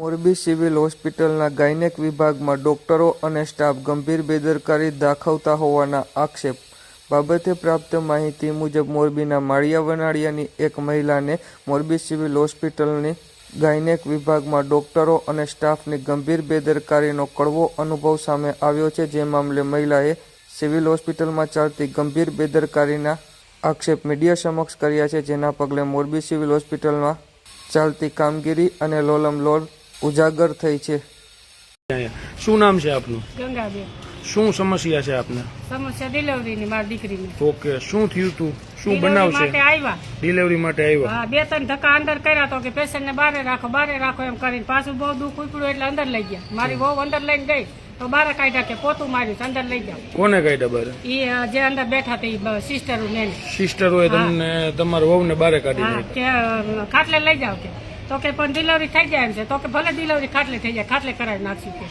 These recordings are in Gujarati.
મોરબી સિવિલ હોસ્પિટલના ગાયનેક વિભાગમાં ડોક્ટરો અને સ્ટાફ ગંભીર બેદરકારી દાખવતા હોવાના આક્ષેપ બાબતે પ્રાપ્ત માહિતી મુજબ મોરબીના માળિયા વનાળિયાની એક મહિલાને મોરબી સિવિલ હોસ્પિટલની ગાયનેક વિભાગમાં ડોક્ટરો અને સ્ટાફની ગંભીર બેદરકારીનો કડવો અનુભવ સામે આવ્યો છે. જે મામલે મહિલાએ સિવિલ હોસ્પિટલમાં ચાલતી ગંભીર બેદરકારીના આક્ષેપ મીડિયા સમક્ષ કર્યા છે. જેના પગલે મોરબી સિવિલ હોસ્પિટલમાં ચાલતી કામગીરી અને લોલમ લોલ ઉજાગર થઈ છે. શું નામ છે આપનું? ગંગાબેન. શું સમસ્યા છે આપને? સમસ્યા ડિલિવરીની મારી દીકરીની. ઓકે શું થયું તું? શું બનાવશે બનાવ માટે છે ડિલિવરી માટે આવ્યા? હા બે ત્રણ ધક્કા અંદર કર્યા તો કે પેશન્ટને બારે રાખો બારે રાખો એમ કરીને પાછું બહુ દુઃખ ઉપડ્યું એટલે અંદર લઈ ગયા. મારી બહુ અંદર લઈને ગઈ તો બારે કાઢ્યા કે પોતું માર્યું છે અંદર લઈ ગયા કોને કાઢ્યા બારે? એ જે અંદર બેઠા તે એ સિસ્ટરો સિસ્ટર હોય તમને તમારા વહુને બારે કાઢી હા કે ખાટલે લઈ જાઓ કે. તો કે પણ ડિલિવરી થઈ જાય એમ છે. તો કે ભલે ડિલિવરી ખાટલે થઈ જાય, ખાટલે કરાવી નાખશું કે.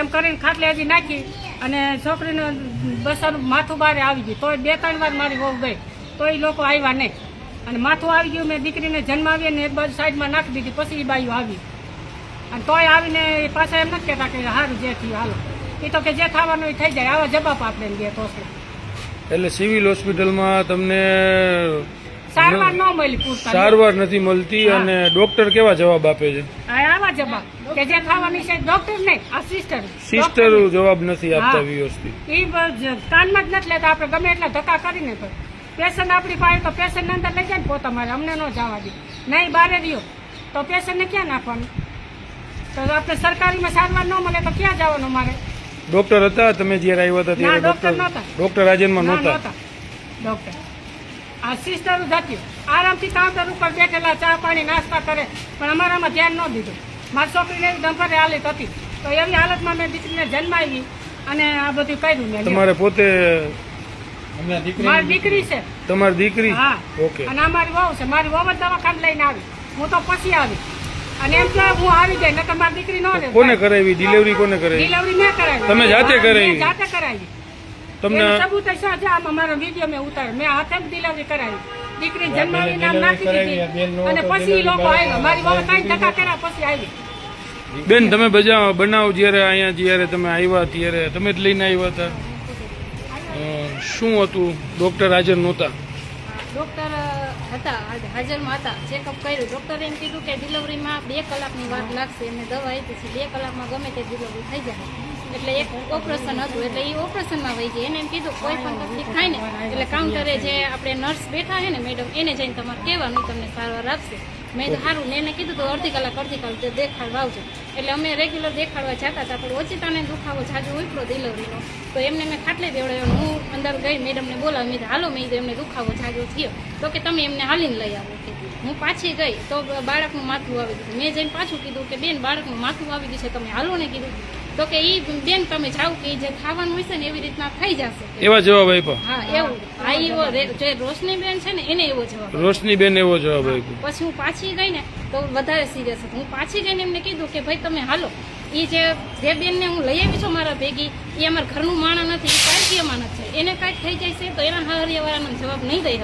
એમ કરીને ખાટલે હજી નાખી અને છોકરીને બસાનું માથું બહાર આવી ગયું. તોય બે ત્રણ વાર મારી વહુ ગઈ. તો એ લોકો આવ્યા નહીં. અને માથું આવી ગયું, મેં દીકરીને જન્માવી અને એક બાજુ સાઈડમાં નાખી દીધી. પછી એ બાયું આવી. અને તોય આવીને એ પાછા એમ નથી કહેતા કે સારું જે થયું, હાલો. એ તો કે જે થવાનું એ થઈ જાય. આવા જવાબ આપણે દે તો એટલે સિવિલ હોસ્પિટલમાં તમને સારવાર ન મળી પૂરતા. સારવાર નથી મળતી અને ડોક્ટર કેવા જવાબ આપે છે? આવા જવાબ. કે જે ખાવાની છે ડોક્ટર નહીં આ સિસ્ટર સિસ્ટર જવાબ નથી આપતા વ્યવસ્થિત. એ કાનમાં જ નથી લેતા આપણે ગમે એટલા ધક્કા કરીને પણ પેશન્ટ આપણી પાસે તો પેશન્ટ અંદર લઈ જાય ને પોતા મારે અમને ન જવા દે. નહીં બારે રહ્યો. તો પેશન્ટને ક્યાં નાખવાનું? તો આપણે સરકારીમાં સારવાર ન મળે તો ક્યાં જવાનું મારે? ડોક્ટર હતા? તમે જ્યારે આવ્યા હતા ત્યારે ડોક્ટર ડોક્ટર. રાજનમાં નહોતા. ડોક્ટર. સિસ્ટર જતી. આરામથી કાઉન્ટર ઉપર બેઠેલા ચા પાણી નાસ્તા કરે. પણ અમારામાં ધ્યાન ન દીધું. મારી છોકરીને એવી ડમ્પરે હાલત હતી. તો એવી હાલતમાં મેં દીકરીને જન્માવી અને આ બધું કર્યું મેં. તમારે પોતે મારી દીકરી છે. તમારી દીકરી? હા. ઓકે. અને અમારી મારી વહુ છે. મારી વહુ જ દવાખાને લઈને આવી. હું તો પછી આવી. અને એમ કે હું આવી ગઈ નકર મારી દીકરી ન કોને કરાવી? ડિલિવરી કોને કરાવી? ડિલિવરી મેં કરાવી. તમે જાતે કરાવી? જાતે કરાવી. તમને સબૂત છે આજે આમાં મારો વીડિયો મેં ઉતાર્યો. મેં હાથે જ ડિલિવરી કરાવી. દીકરી જન્માવી નામ નાખી દીધી. અને પછી લોકો આવ્યા મારી વહુ કઈ ટકા કર્યા પછી આવી. બેન તમે બજા બનાવ જ્યારે અહીંયા જ્યારે તમે આવ્યા ત્યારે. તમે જ લઈને આવ્યા હતા. શું હતું? ડોક્ટર હાજર નહોતા. ડોક્ટર હતા હાજ- હાજરમાં હતા. ચેકઅપ કર્યું. ડોક્ટરે એમ કીધું કે ડિલિવરીમાં બે કલાકની વાર લાગશે. એમને દવા આપી છે. બે કલાકમાં ગમે તે ડિલિવરી થઈ જાય. એટલે એક ઓપરેશન હતું. એટલે એ ઓપરેશનમાં વહી જાય એને એમ કીધું, કોઈ પણ તકલીફ થાય ને, એટલે કાઉન્ટરે જે આપણે નર્સ બેઠા છે ને મેડમ એને જઈને તમારે કહેવાનું તમને સારવાર આપશે. મેં તો સારું ને એને કીધું તો અડધી કલાક અડધી કલાક દેખાડવા આવજો. એટલે અમે રેગ્યુલર દેખાડવા જતા હતા પણ ઓચિતાને દુખાવો જાજો ઉપડો ડિલિવરીનો તો એમને મેં ખાટલે દેવડાવ્યો હું અંદર ગઈ મેડમને બોલાવી મેં હાલો મેં એમને દુખાવો જાજો થયો. તો કે તમે એમને હાલીને લઈ આવો. હું પાછી ગઈ. તો બાળકનું માથું આવી ગયું. મેં જઈને પાછું કીધું કે બેન બાળકનું માથું આવી ગયું છે તમે હાલો ને કીધું. તો કે એ બેન તમે જાઓ કે જે ખાવાનું હોય છે ને એવી રીતના થઈ જશે. એવા જવાબ આપ્યો? હા એવું. આ એવો જે રોશની બેન છે ને એને એવો જવાબ રોશની બેન એવો જવાબ આપ્યો. પછી હું પાછી ગઈ ને તો વધારે સિરિયસ હતી. હું પાછી ગઈને એમને કીધું કે ભાઈ તમે હાલો. એ જે જે બેનને હું લઈ આવી છું મારા ભેગી એ અમારા ઘરનું માણસ નથી એ પારકીય માણસ છે એને કાંઈક થઈ જાય છે તો એના હરિયાવાળાનો જવાબ નહીં દઈ